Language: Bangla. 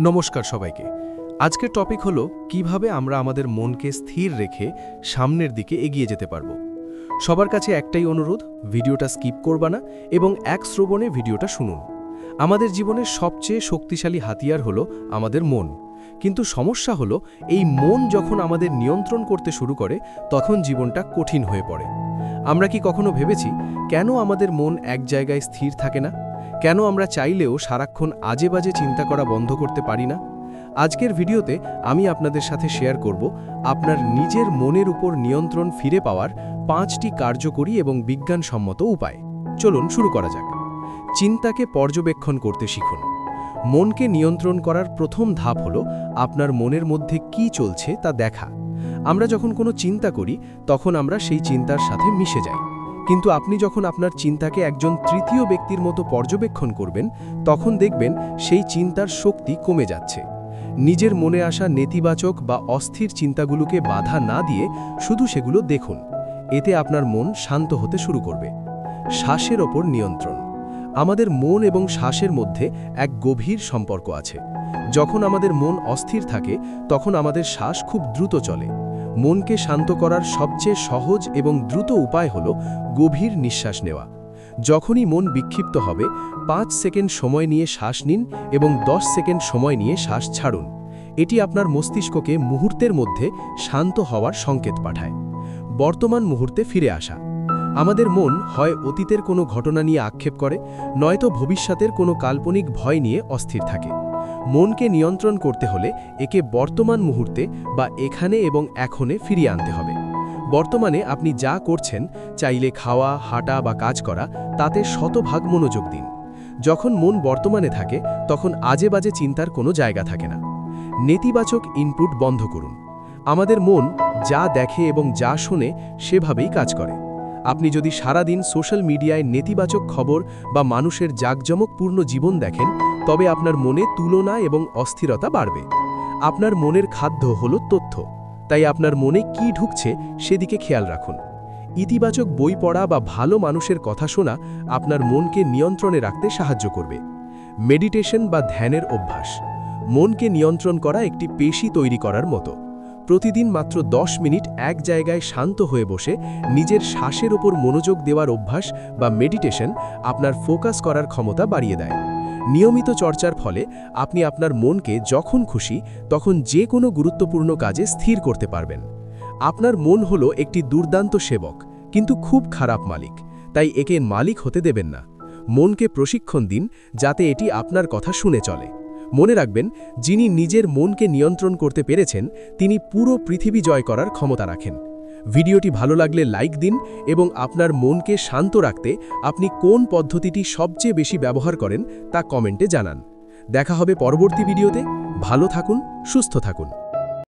নমস্কার সবাইকে। আজকের টপিক হলো, কীভাবে আমরা আমাদের মনকে স্থির রেখে সামনের দিকে এগিয়ে যেতে পারব। সবার কাছে একটাই অনুরোধ, ভিডিওটা স্কিপ করবা না এবং এক শ্রবণে ভিডিওটা শুনুন। আমাদের জীবনের সবচেয়ে শক্তিশালী হাতিয়ার হলো আমাদের মন। কিন্তু সমস্যা হলো, এই মন যখন আমাদের নিয়ন্ত্রণ করতে শুরু করে, তখন জীবনটা কঠিন হয়ে পড়ে। আমরা কি কখনো ভেবেছি, কেন আমাদের মন এক জায়গায় স্থির থাকে না? কেন আমরা চাইলেও সারাক্ষণ আজে বাজে চিন্তা করা বন্ধ করতে পারি না? আজকের ভিডিওতে আমি আপনাদের সাথে শেয়ার করব আপনার নিজের মনের উপর নিয়ন্ত্রণ ফিরে পাওয়ার পাঁচটি কার্যকরী এবং বিজ্ঞানসম্মত উপায়। চলুন শুরু করা যাক। চিন্তাকে পর্যবেক্ষণ করতে শিখুন। মনকে নিয়ন্ত্রণ করার প্রথম ধাপ হল আপনার মনের মধ্যে কি চলছে তা দেখা। আমরা যখন কোনো চিন্তা করি, তখন আমরা সেই চিন্তার সাথে মিশে যাই। কিন্তু আপনি যখন আপনার চিন্তাকে একজন তৃতীয় ব্যক্তির মতো পর্যবেক্ষণ করবেন, তখন দেখবেন সেই চিন্তার শক্তি কমে যাচ্ছে। নিজের মনে আসা নেতিবাচক বা অস্থির চিন্তাগুলোকে বাধা না দিয়ে শুধু সেগুলো দেখুন। এতে আপনার মন শান্ত হতে শুরু করবে। শ্বাসের ওপর নিয়ন্ত্রণ। আমাদের মন এবং শ্বাসের মধ্যে এক গভীর সম্পর্ক আছে। যখন আমাদের মন অস্থির থাকে, তখন আমাদের শ্বাস খুব দ্রুত চলে। মনকে শান্ত করার সবচেয়ে সহজ এবং দ্রুত উপায় হল গভীর নিঃশ্বাস নেওয়া। যখনই মন বিক্ষিপ্ত হবে, পাঁচ সেকেন্ড সময় নিয়ে শ্বাস নিন এবং দশ সেকেন্ড সময় নিয়ে শ্বাস ছাড়ুন। এটি আপনার মস্তিষ্ককে মুহূর্তের মধ্যে শান্ত হওয়ার সংকেত পাঠায়। বর্তমান মুহূর্তে ফিরে আসা। আমাদের মন হয় অতীতের কোনো ঘটনা নিয়ে আক্ষেপ করে, নয়তো ভবিষ্যতের কোনো কাল্পনিক ভয় নিয়ে অস্থির থাকে। মনকে নিয়ন্ত্রণ করতে হলে একে বর্তমান মুহূর্তে বা এখানে এবং এখনে ফিরিয়ে আনতে হবে। বর্তমানে আপনি যা করছেন, চাইলে খাওয়া, হাঁটা বা কাজ করা, তাতে শতভাগ মনোযোগ দিন। যখন মন বর্তমানে থাকে, তখন আজে বাজে চিন্তার কোনো জায়গা থাকে না। নেতিবাচক ইনপুট বন্ধ করুন। আমাদের মন যা দেখে এবং যা শোনে সেভাবেই কাজ করে। আপনি যদি সারাদিন সোশ্যাল মিডিয়ায় নেতিবাচক খবর বা মানুষের জাঁকজমকপূর্ণ জীবন দেখেন তবে আপনার মনে তুলনা এবং অস্থিরতা বাড়বে। আপনার মনের খাদ্য হল তথ্য। তাই আপনার মনে কি ঢুকছে সেদিকে খেয়াল রাখুন। ইতিবাচক বই পড়া বা ভালো মানুষের কথা শোনা আপনার মনকে নিয়ন্ত্রণে রাখতে সাহায্য করবে। মেডিটেশন বা ধ্যানের অভ্যাস। মনকে নিয়ন্ত্রণ করা একটি পেশি তৈরি করার মতো। প্রতিদিন মাত্র ১০ মিনিট এক জায়গায় শান্ত হয়ে বসে নিজের শ্বাসের ওপর মনোযোগ দেওয়ার অভ্যাস বা মেডিটেশন আপনার ফোকাস করার ক্ষমতা বাড়িয়ে দেয়। নিয়মিত চর্চার ফলে আপনি আপনার মনকে যখন খুশি, তখন যে কোনো গুরুত্বপূর্ণ কাজে স্থির করতে পারবেন। আপনার মন হলো একটি দুর্দান্ত সেবক, কিন্তু খুব খারাপ মালিক, তাই একে মালিক হতে দেবেন না। মনকে প্রশিক্ষণ দিন, যাতে এটি আপনার কথা শুনে চলে। মনে রাখবেন, যিনি নিজের মনকে নিয়ন্ত্রণ করতে পেরেছেন, তিনি পুরো পৃথিবী জয় করার ক্ষমতা রাখেন। ভিডিওটি ভালো লাগলে লাইক দিন এবং আপনার মনকে শান্ত রাখতে আপনি কোন পদ্ধতিটি সবচেয়ে বেশি ব্যবহার করেন তা কমেন্টে জানান। দেখা হবে পরবর্তী ভিডিওতে। ভালো থাকুন, সুস্থ থাকুন।